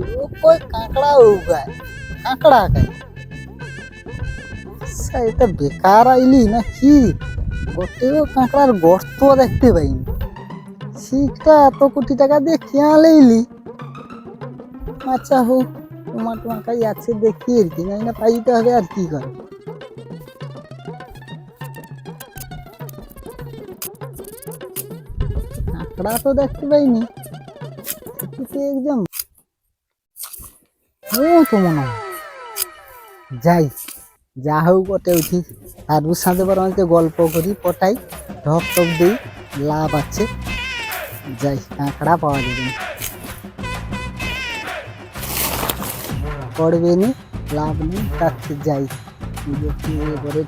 লোক কই কাঁকড়া উগায় কাঁকড়া খাই সে এটা বেকার আইলি না কি গোটেও কাঁকড়ার গর্ত দেখতে পাইনি শিখটা এত কোটি টাকা দিয়ে খেয়া লইলি আচ্ছা হোক তোমার তোমার কাছে আছে দেখি আর কি নাই না পাইতে হবে আর কি করে কাঁকড়া তো দেখতে পাইনি একদম ও তো মনে যাই, যা হোক ওটে উঠি। আর ওর সাথে বরং গল্প করি, পটাই, ঢপ টপ দিই, লাভ আছে। যাই, কাঁকড়া পাওয়া যাবে। পড়বে নি, লাভ নেই তার যাই। এবারে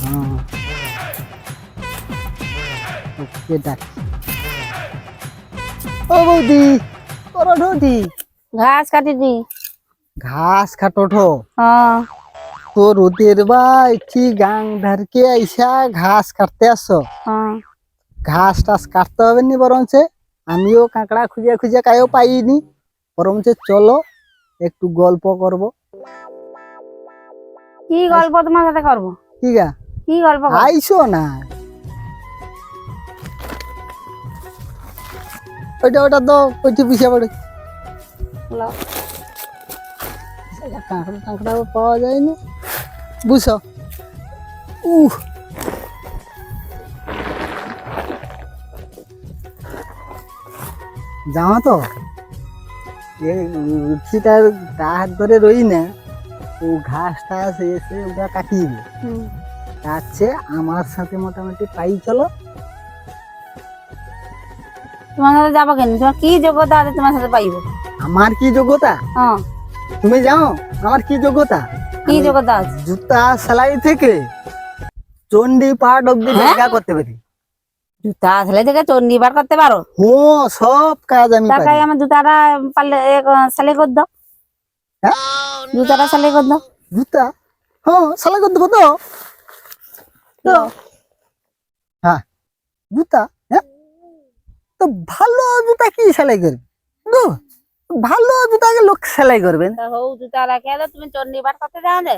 হ্যাঁ ওকে ডাকি। ও বৌদি! করো ঘাস কাটিছি ঘাস কাটোঠো হ্যাঁ। তো রোদের ভাই ঠিক গাং ধারকে আইসা ঘাস কাটতে আসো? হ্যাঁ। ঘাস টাস কাটতে হবে নি বরঞ্চে? আমিও কাঁকড়া খুঁজে খুঁজে কায়ও পাইনি। বরঞ্চে চলো একটু গল্প করব। কি গল্প তোমার সাথে করব? ঠিক আছে কি গল্প আইসো না। ওইটা ওটা তো ওইটি পিছিয়ে পড়ে। কাঁকড়া টাঁকড়া পাওয়া যায়নি। বুঝছ? উহ। জামা তো রুচিটার হাত ধরে রই না ও ঘাস টাস এসে ওটা কাটিয়ে দিই। যাচ্ছে আমার সাথে মোটামুটি পাই চলো। তোমার সাথে যাব কেন? তোমার কি যোগ্যতা আছে তোমার সাথে পাইবো? আমার কি যোগ্যতা? হ্যাঁ। তুমি জানো আমার কি যোগ্যতা? কি যোগ্যতা আছে? জুতা সেলাই থেকে চন্ডি পাট অব্দি হ্যাঁ? জায়গা করতে পারি। জুতা ছেলে থেকে চন্ডি বার করতে পারো? হো সব কাজ আমি পারি। আমার জুতাটা পারলে সেলাই করে দাও। হ্যাঁ? জুতাটা সেলাই করে দাও। জুতা? হ্যাঁ সেলাই করতে পারো তো? তো। হ্যাঁ। জুতা? হ্যাঁ তো ভালো জুতা কি সেলাই করবে? গো, ভালো জুতাকে লোক সেলাই করবেন তা হৌ জুতা রাখে দাও তুমি চন্ডি বার করতে যাও না।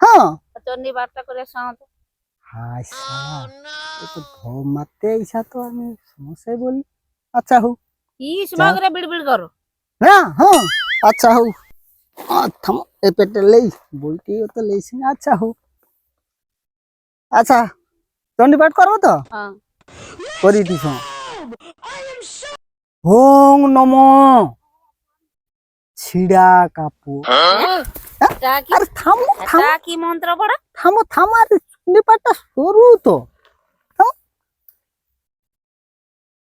হ্যাঁ। চন্ডি বারটা করে সাঁত হাই সালা, এ তো ঢপ মারতে আইসা তো আমি সমস্যায় বলি আচ্ছা হোক। কি সময় করে বিড়বিড় করো? হ্যাঁ হ্যাঁ। আচ্ছা হোক। আহ, থামো এই পেটে লেই বইটিও তো লেইছি না। আচ্ছা হোক। আচ্ছা চন্ডি পাঠ করব তো? হ্যাঁ। করি দিস ওং নম। ছিড়া কাপড় এটা কি আরে থামো থামো। কি মন্ত্র পড়া? থামো থামো আরে পাঠটা সরু তো।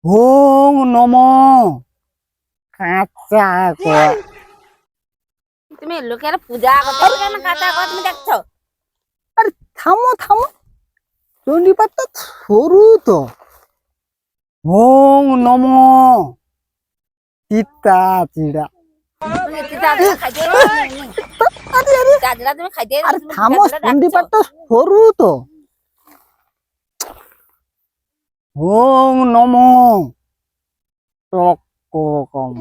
ওং নম। কাঁচা তুমি লোকের পূজা করতে কেন কাটা কর তুমি দেখছ? আরে থামো থামো। চণ্ডীপাঠটা সরু তো। ওং নম। চিতা চিড়া। আরে থামো চণ্ডীপাঠটা সরু তো। ওং নম। টক কম।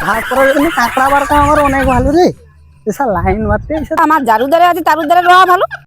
তারপরে কাঁকড়া বারকা আমার অনেক ভালো রে। এসা লাইন মারতে এসে আমার যার উদারে আছে তার উদারে রওয়া ভালো।